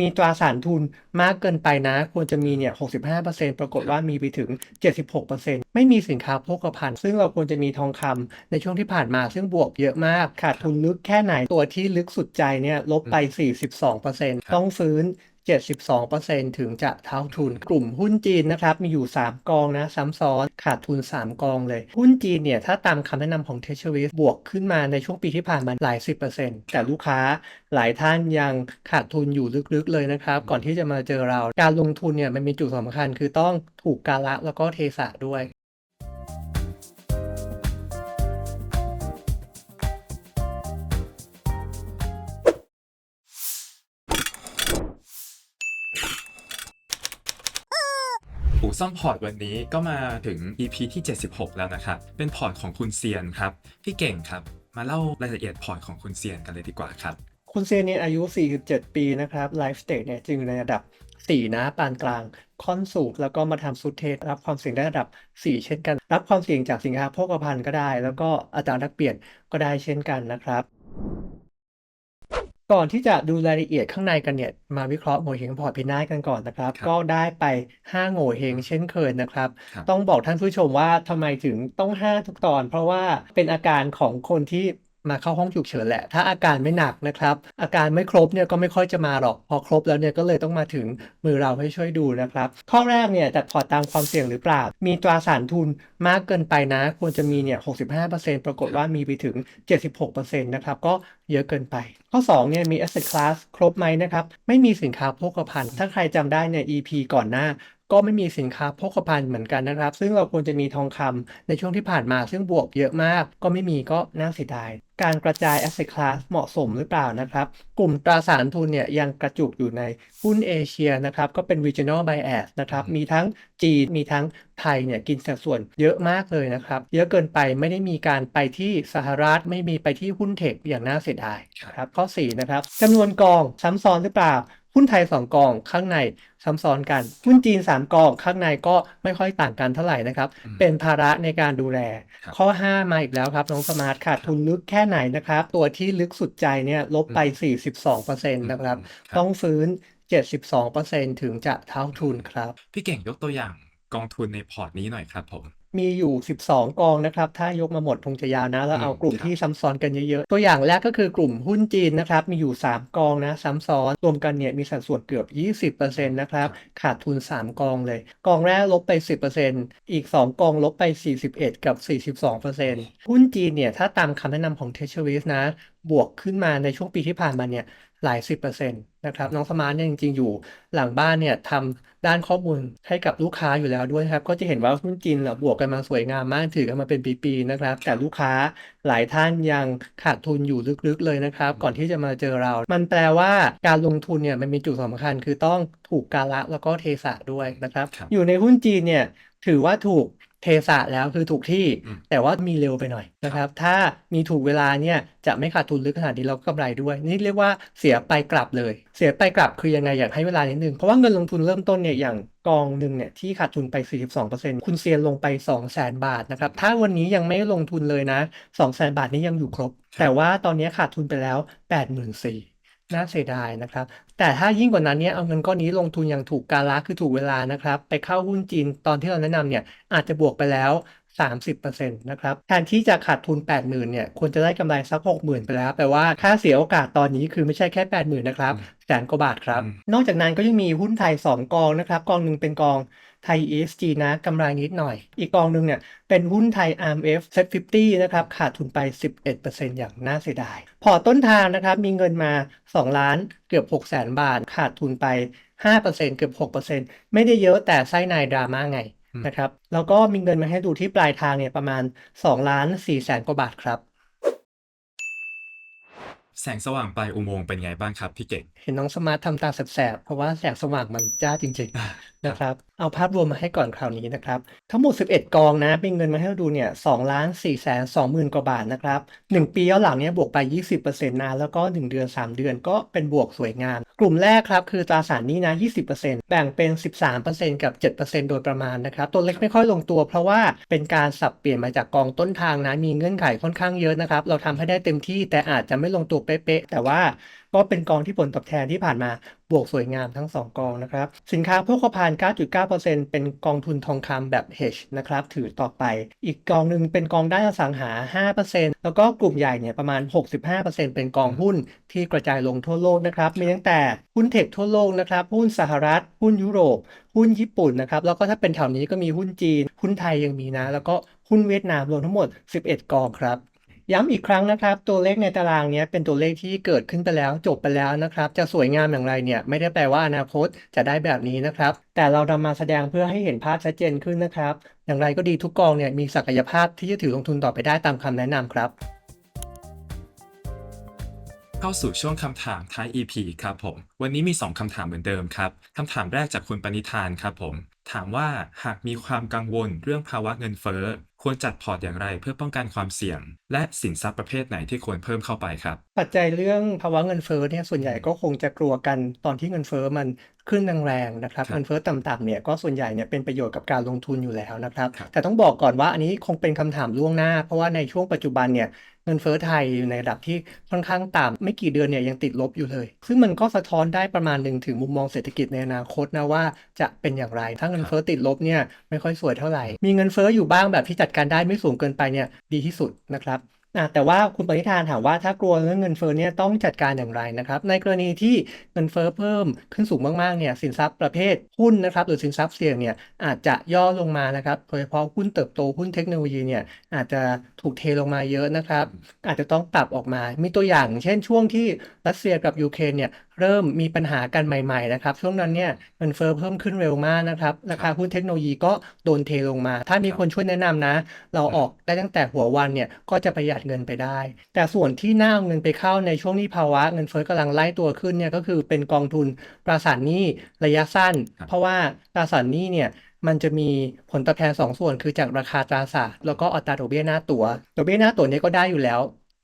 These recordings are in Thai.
มีตราสารทุนมากเกินไปนะ ควรจะมีเนี่ย 65%ปรากฏว่ามีไปถึง 76%ไม่มีสินค้าโภคภัณฑ์ ซึ่งเราควรจะมีทองคำในช่วงที่ผ่านมาซึ่งบวกเยอะมาก ขาดทุนลึกแค่ไหนตัวที่ลึกสุดใจเนี่ยลบไป 42%ต้องฟื้น 72%ถึงจะเท่าทุน กลุ่มหุ้นจีนนะครับมีอยู่ 3 กองนะซ้ำซ้อนขาดทุน 3 กองเลย หุ้นจีนเนี่ยถ้าตามคำแนะนำของ Treasury บวกขึ้นมาในช่วงปีที่ผ่านมาหลาย 10%แต่ลูกค้าหลายท่านยังขาดทุนอยู่ลึกๆเลยนะครับ ก่อนที่จะมาเจอเรา การลงทุนเนี่ยมันมีจุดสำคัญคือต้องถูกกาละแล้วก็เทสะด้วย หูซ่อมพอร์ตวันนี้ก็มาถึง EP ที่ 76 แล้วนะครับ เป็นพอร์ตของคุณเซียนครับ พี่เก่งครับ มาเล่ารายละเอียดพอร์ตของคุณเซียนกันเลยดีกว่าครับ คุณเซียนเนี่ยอายุ 47 ปีนะครับ ไลฟ์สเตทเนี่ยจึงอยู่ในระดับ 4 นะปานกลางค่อนสูงแล้วก็มาทำสุดเทสรับความเสี่ยงได้ระดับ 4 เช่นกัน รับความเสี่ยงจากสินค้าโภคภัณฑ์ก็ได้ แล้วก็อัตราแลกเปลี่ยนก็ได้เช่นกันนะครับ ก่อนที่จะดูรายละเอียดข้างในกันเนี่ย มาวิเคราะห์โงเ่เฮงพอร์ตพินาศกันก่อนนะครับ ครับก็ได้ไป 5โงเ่เฮงเช่นเคยนะครับ ครับ ต้องบอกท่านผู้ชมว่าทำไมถึงต้อง 5 ทุกตอน เพราะว่าเป็นอาการของคนที่ มาเข้าห้องฉุกเฉินแหละ ถ้าอาการไม่หนักนะครับ อาการไม่ครบเนี่ยก็ไม่ค่อยจะมาหรอก พอครบแล้วเนี่ยก็เลยต้องมาถึงมือเราให้ช่วยดูนะครับ ข้อแรกเนี่ยจัดพอร์ตตามความเสี่ยงหรือเปล่า มีตราสารทุนมากเกินไปนะ ควรจะมีเนี่ย 65%ปรากฏว่ามีไปถึง 76%นะครับก็เยอะเกินไป ข้อ2เนี่ยมี asset class ครบไหมนะครับ ไม่มีสินค้าโภคภัณฑ์ ถ้าใครจำได้เนี่ย EP ก่อนหน้า ก็ไม่มีสินค้าโภคภัณฑ์เหมือนกันนะครับ ซึ่งเราควรจะมีทองคำในช่วงที่ผ่านมา ซึ่งบวกเยอะมาก ก็ไม่มีก็น่าเสียดายการกระจาย asset class เหมาะสมหรือเปล่านะครับ กลุ่มตราสารทุนเนี่ยยังกระจุกอยู่ในหุ้นเอเชียนะครับ ก็เป็น regional bias นะครับ มีทั้งจีน มีทั้งไทยเนี่ยกินสัดส่วนเยอะมากเลยนะครับ เยอะเกินไปไม่ได้มีการไปที่สหรัฐ ไม่มีไปที่หุ้นเทคอย่างน่าเสียดายนะครับข้อ 4 นะครับจำนวนกองซ้ำซ้อนหรือเปล่า หุ้นไทย 2 กองข้างในซ้ำซ้อนกัน หุ้นจีน 3 กองข้างในก็ไม่ค่อยต่างกันเท่าไหร่นะครับอืมเป็นภาระในการดูแลครับข้อ 5 มาอีกแล้วครับ น้องสมาร์ทขาดทุนลึกแค่ไหนนะครับ ตัวที่ลึกสุดใจเนี่ยลบไป 42%นะครับครับต้องฟื้น 72%ถึงจะเท่าทุนครับ พี่เก่งยกตัวอย่างกองทุนในพอร์ตนี้หน่อยครับผม มีอยู่ 12 กองนะครับ ถ้ายกมาหมดคงจะยาวนะ แล้วเอาอืมกลุ่มครับที่ซ้ำซ้อนกันเยอะๆ ตัวอย่างแรกก็คือกลุ่มหุ้นจีนนะครับ มีอยู่ 3 กองนะ ซ้ำซ้อน รวมกันเนี่ยมีสัดส่วนเกือบ 20%นะครับ ขาดทุน 3 กองเลย กองแรกลบไป 10%อีก 2 กองลบไป 41 กับ 42%หุ้นจีนเนี่ย ถ้าตามคำแนะนำของ Treasury นะ บวกขึ้นมาในช่วงปีที่ผ่านมาเนี่ย หลาย 10%นะครับน้องสมาร์ทเนี่ยจริงๆ อยู่หลังบ้านเนี่ยทำด้านข้อมูลให้กับลูกค้าอยู่แล้วด้วยนะครับ ก็จะเห็นว่าหุ้นจีนเราบวกกันมาสวยงามมากถือกันมาเป็นปีๆนะครับ แต่ลูกค้าหลายท่านยังขาดทุนอยู่ลึกๆเลยนะครับ ก่อนที่จะมาเจอเรา มันแปลว่าการลงทุนเนี่ยมันมีจุดสำคัญ คือต้องถูกกาละแล้วก็เทสะด้วยนะครับครับ อยู่ในหุ้นจีนเนี่ยถือว่าถูก เทสะแล้วคือถูกที่อืมแต่ว่ามีเร็วไปหน่อยนะครับ ถ้ามีถูกเวลาเนี่ยจะไม่ขาดทุนลึกขนาดนี้เราก็กำไรด้วย นี่เรียกว่าเสียไปกลับเลย เสียไปกลับคือยังไงอยากให้เวลานิดนึง เพราะว่าเงินลงทุนเริ่มต้นเนี่ยอย่างกองหนึ่งเนี่ยที่ขาดทุนไป 42%คุณเซียนลงไป 200,000 บาทนะครับ ถ้าวันนี้ยังไม่ลงทุนเลยนะ 200,000 บาทนี้ยังอยู่ครบ แต่ว่าตอนนี้ขาดทุนไปแล้ว 84,000 น่าเสียดายนะครับ แต่ถ้ายิ่งกว่านั้นเนี่ยเอาเงินก้อนนี้ลงทุนอย่างถูกกาละคือถูกเวลานะครับ ไปเข้าหุ้นจีนตอนที่เราแนะนำเนี่ยอาจจะบวกไปแล้ว 30%นะครับแทนที่จะขาดทุน 80,000เนี่ยควรจะได้กำไรสัก 60,000 ไปแล้วแปลว่าค่าเสียโอกาสตอนนี้คือไม่ใช่แค่ 80,000 นะครับอืมแสนกว่าบาทครับอืมนอกจากนั้นก็ยังมีหุ้นไทย 2 กองนะครับ กองหนึ่งเป็นกอง ไทย ESG นะกำไรนิดหน่อย อีกกองหนึ่งเนี่ยเป็นหุ้นไทย RMF Set 50นะครับขาดทุนไป 11%อย่างน่าเสียดาย พอร์ตต้นทางนะครับมีเงินมา 2 ล้านเกือบ 6 0 0 0 0 0บาท ขาดทุนไป 5%เกือบ 6%ไม่ได้เยอะแต่ไส้ในดราม่าไงอืมนะครับแล้วก็มีเงินมาให้ดูที่ปลายทางเนี่ยประมาณ 2 ล้าน4แสนกว่าบาทครับ แสงสว่างปลายอุโมงค์เป็นไงบ้างครับพี่เก่ง เห็นน้องสมาร์ททำตาแสบๆ เพราะว่าแสงสว่างมันจ้าจริงอ่าๆนะครับ เอาภาพรวมมาให้ก่อนคราวนี้นะครับ ทั้งหมด 11 กองนะ เป็นเงินมาให้เราดูเนี่ย2ล้าน4แสน2หมื่นกว่าบาทนะครับ 1 ปีย้อนหลังเนี่ยบวกไป 20%นะ แล้วก็ 1 เดือน 3 เดือนก็เป็นบวกสวยงาม กลุ่มแรกครับคือตราสารนี้นะ 20%แบ่งเป็น 13%กับ 7%โดยประมาณนะครับ ตัวเล็กไม่ค่อยลงตัว เพราะว่าเป็นการสับเปลี่ยนมาจากกองต้นทางนะ มีเงื่อนไขค่อนข้างเยอะนะครับ เราทำให้ได้เต็มที่แต่อาจจะไม่ลงตัวเป๊ะๆ แต่ว่า ก็เป็นกองที่ผลตอบแทนที่ผ่านมาบวกสวยงามทั้ง 2 กองนะครับ สินค้าโภคภัณฑ์ 9.9%เป็นกองทุนทองคำแบบ hedge นะครับ ถือต่อไป อีกกองหนึ่งเป็นกองด้านอสังหา 5%แล้วก็กลุ่มใหญ่เนี่ยประมาณ 65%เป็นกองหุ้นที่กระจายลงทั่วโลกนะครับ มีตั้งแต่หุ้นเทคทั่วโลกนะครับ หุ้นสหรัฐ หุ้นยุโรป หุ้นญี่ปุ่นนะครับ แล้วก็ถ้าเป็นแถวนี้ก็มีหุ้นจีน หุ้นไทยยังมีนะ แล้วก็หุ้นเวียดนามรวมทั้งหมด 11 กองครับ ย้ำอีกครั้งนะครับ ตัวเลขในตารางนี้เป็นตัวเลขที่เกิดขึ้นไปแล้วจบไปแล้วนะครับ จะสวยงามอย่างไรเนี่ยไม่ได้แปลว่าอนาคตจะได้แบบนี้นะครับ แต่เรานำมาแสดงเพื่อให้เห็นภาพชัดเจนขึ้นนะครับ อย่างไรก็ดีทุกกองเนี่ยมีศักยภาพที่จะถือลงทุนต่อไปได้ตามคำแนะนำครับ เข้าสู่ช่วงคำถามท้าย EP ครับผม วันนี้มี 2คำถามเหมือนเดิมครับคำถามแรกจากคุณปณิธานครับผม ถามว่าหากมีความกังวลเรื่องภาวะเงินเฟ้อ ควรจัดพอร์ตอย่างไรเพื่อป้องกันความเสี่ยง และสินทรัพย์ประเภทไหนที่ควรเพิ่มเข้าไปครับ ปัจจัยเรื่องภาวะเงินเฟ้อเนี่ยส่วนใหญ่ก็คงจะกลัวกันตอนที่เงินเฟ้อมันขึ้นแรงๆนะครับครับเงินเฟ้อต่ำๆเนี่ยก็ส่วนใหญ่เนี่ยเป็นประโยชน์กับการลงทุนอยู่แล้วนะครับครับแต่ต้องบอกก่อนว่าอันนี้คงเป็นคำถามล่วงหน้า เพราะว่าในช่วงปัจจุบันเนี่ย เงินเฟ้อไทยอยู่ในระดับที่ค่อนข้างต่ำไม่กี่เดือนเนี่ยยังติดลบอยู่เลย ซึ่งมันก็สะท้อนได้ประมาณหนึ่งถึงมุมมองเศรษฐกิจในอนาคตนะว่าจะเป็นอย่างไร ถ้าเงินเฟ้อติดลบเนี่ยไม่ค่อยสวยเท่าไหร่ มีเงินเฟ้ออยู่บ้างแบบที่จัดการได้ไม่สูงเกินไปเนี่ยดีที่สุดนะครับ อะแต่ว่าคุณปณิธานถามว่าถ้ากลัวเรื่องเงินเฟ้อเนี่ยต้องจัดการอย่างไรนะครับ ในกรณีที่เงินเฟ้อเพิ่มขึ้นสูงมากๆเนี่ยสินทรัพย์ประเภทหุ้นนะครับหรือสินทรัพย์เสี่ยงเนี่ยอาจจะย่อลงมานะครับโดยเฉพาะหุ้นเติบโตหุ้นเทคโนโลยีเนี่ยอาจจะถูกเทลงมาเยอะนะครับ อาจจะต้องปรับออกมา มีตัวอย่าง เช่นช่วงที่รัสเซียกับยูเครนเนี่ยเริ่มมีปัญหากันใหม่ๆนะครับช่วงนั้นเนี่ยเงินเฟ้อเพิ่มขึ้นเร็วมากนะครับราคาหุ้นเทคโนโลยีก็โดนเทลงมา ถ้ามีคนช่วยแนะนำนะ เราออกได้ตั้งแต่หัววันเนี่ยก็จะประหยัดเงินไปได้ แต่ส่วนที่น่าเอาเงินไปเข้าในช่วงที่ภาวะเงินเฟ้อกำลังไล่ตัวขึ้นเนี่ยก็คือเป็นกองทุนตราสารหนี้ระยะสั้นครับเพราะว่าตราสารหนี้เนี่ยมันจะมีผลตอบแทนสองส่วนคือจากราคาตราสารแล้วก็อัตราดอกเบี้ยหน้าตัวดอกเบี้ยหน้าตัวเนี่ยก็ได้อยู่แล้ว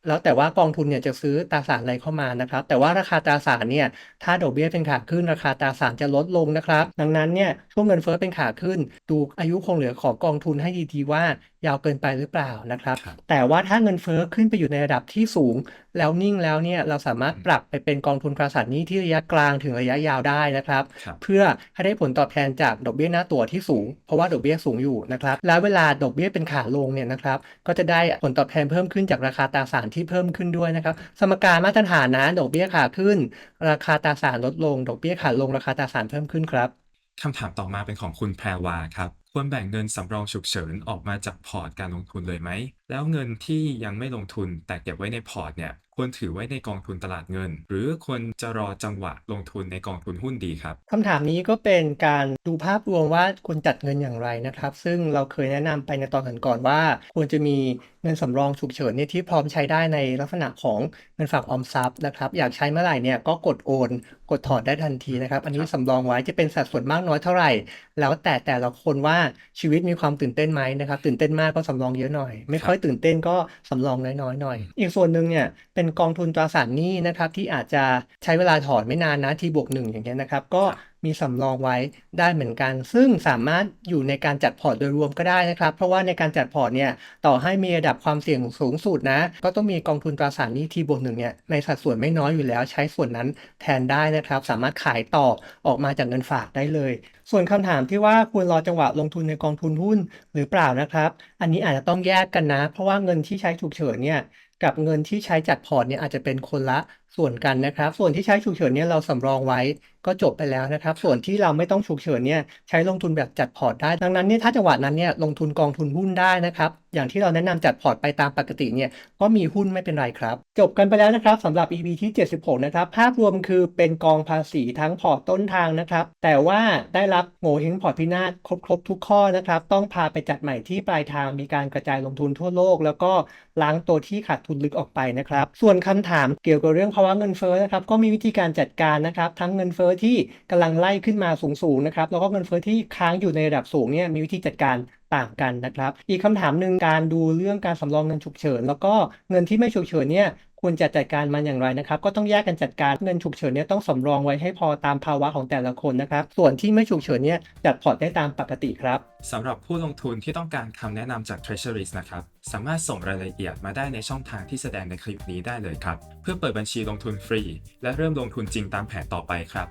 แล้วแต่ว่ากองทุนเนี่ยจะซื้อตราสารอะไรเข้ามานะครับ แต่ว่าราคาตราสารเนี่ยถ้าดอกเบี้ยเป็นขาขึ้นราคาตราสารจะลดลงนะครับ ดังนั้นเนี่ยช่วงเงินเฟ้อเป็นขาขึ้น ดูอายุคงเหลือของกองทุนให้ดีๆว่า ยาวเกินไปหรือเปล่านะครับ ครับ แต่ว่าถ้าเงินเฟ้อขึ้นไปอยู่ในระดับที่สูง แล้วนิ่งแล้วเนี่ยเราสามารถปรับไปเป็นกองทุนตราสารหนี้ที่ระยะกลางถึงระยะยาวได้นะครับ ครับ เพื่อให้ได้ผลตอบแทนจากดอกเบี้ยหน้าตัวที่สูง เพราะว่าดอกเบี้ยสูงอยู่นะครับ แล้วเวลาดอกเบี้ยเป็นขาลงเนี่ยนะครับ ก็จะได้ผลตอบแทนเพิ่มขึ้นจากราคาตราสารที่เพิ่มขึ้นด้วยนะครับ สมการมาตรฐานนะดอกเบี้ยขาขึ้น ราคาตราสารลดลง ดอกเบี้ยขาลง ราคาตราสารเพิ่มขึ้นครับ คำถามต่อมาเป็นของคุณแพรวาครับ ควรแบ่งเงินสำรองฉุกเฉินออกมาจากพอร์ตการลงทุนเลยไหม แล้วเงินที่ยังไม่ลงทุนแต่เก็บไว้ในพอร์ตเนี่ยควรถือไว้ในกองทุนตลาดเงิน หรือควรจะรอจังหวะลงทุนในกองทุนหุ้นดีครับคำถามนี้ก็เป็นการดูภาพรวมว่าควรจัดเงินอย่างไรนะครับ ซึ่งเราเคยแนะนำไปในตอนก่อนๆว่า ควรจะมีเงินสำรองฉุกเฉินเนี่ยที่พร้อมใช้ได้ในลักษณะของเงินฝากออมทรัพย์นะครับอยากใช้เมื่อไหร่เนี่ยก็กดโอน กดถอนได้ทันทีนะครับอันนี้สำรองไว้จะเป็นสัดส่วนมากน้อยเท่าไหร่ แล้วแต่แต่ละคนว่าชีวิตมีความตื่นเต้นไหมนะครับตื่นเต้นมากก็สำรองเยอะหน่อย ไม่ค่อยตื่นเต้นก็สำรองน้อยๆหน่อย อีกส่วนหนึ่งเนี่ยเป็นกองทุนตราสารหนี้นะครับที่อาจจะใช้เวลาถอนไม่นานนะทีบวกหนึ่งอย่างเงี้ยนะครับก็ มีสำรองไว้ได้เหมือนกัน ซึ่งสามารถอยู่ในการจัดพอร์ตโดยรวมก็ได้นะครับ เพราะว่าในการจัดพอร์ตเนี่ยต่อให้มีระดับความเสี่ยงสูงสุดนะ ก็ต้องมีกองทุนตราสารหนี้ทีบวกหนึ่งเนี่ยในสัดส่วนไม่น้อยอยู่แล้วใช้ส่วนนั้นแทนได้นะครับ สามารถขายต่อออกมาจากเงินฝากได้เลย ส่วนคำถามที่ว่าควรรอจังหวะลงทุนในกองทุนหุ้นหรือเปล่านะครับ อันนี้อาจจะต้องแยกกันนะ เพราะว่าเงินที่ใช้ฉุกเฉินเนี่ยกับเงินที่ใช้จัดพอร์ตเนี่ยอาจจะเป็นคนละ ส่วนกันนะครับ ส่วนที่ใช้ฉุกเฉินเนี่ยเราสำรองไว้ก็จบไปแล้วนะครับ ส่วนที่เราไม่ต้องฉุกเฉินเนี่ยใช้ลงทุนแบบจัดพอร์ตได้ ดังนั้นเนี่ยถ้าจังหวะนั้นเนี่ยลงทุนกองทุนหุ้นได้นะครับ อย่างที่เราแนะนำจัดพอร์ตไปตามปกติเนี่ยก็มีหุ้นไม่เป็นไรครับ จบกันไปแล้วนะครับสำหรับ EP ที่ 76 นะครับ ภาพรวมคือเป็นกองภาษีทั้งพอร์ตต้นทางนะครับ แต่ว่าได้รับโง่เฮงพอร์ตพินาศครบๆทุกข้อนะครับ ต้องพาไปจัดใหม่ที่ปลายทางมีการกระจายลงทุนทั่วโลก แล้วก็ล้างตัวที่ขาดทุนลึกออกไปนะครับ ส่วนคำถามเกี่ยวกับเรื่องาวะเงินเฟ้อนะครับก็มีวิธีการจัดการนะครับทั้งเงินเฟ้อที่กำลังไล่ขึ้นมาสูงๆนะครับแล้วก็เงินเฟ้อที่ค้างอยู่ในระดับสูงเนี่ยมีวิธีจัดการ ต่างกันนะครับ อีกคำถามหนึ่งการดูเรื่องการสำรองเงินฉุกเฉิน แล้วก็เงินที่ไม่ฉุกเฉินเนี่ยควรจะจัดการมันอย่างไรนะครับ ก็ต้องแยกกันจัดการเงินฉุกเฉินเนี่ยต้องสำรองไว้ให้พอตามภาวะของแต่ละคนนะครับ ส่วนที่ไม่ฉุกเฉินเนี่ยจัดพอร์ตได้ตามปกติครับสำหรับผู้ลงทุนที่ต้องการคำแนะนำจาก Treasuries นะครับ สามารถส่งรายละเอียดมาได้ในช่องทางที่แสดงในคลิปนี้ได้เลยครับ เพื่อเปิดบัญชีลงทุนฟรี และเริ่มลงทุนจริงตามแผนต่อไปครับ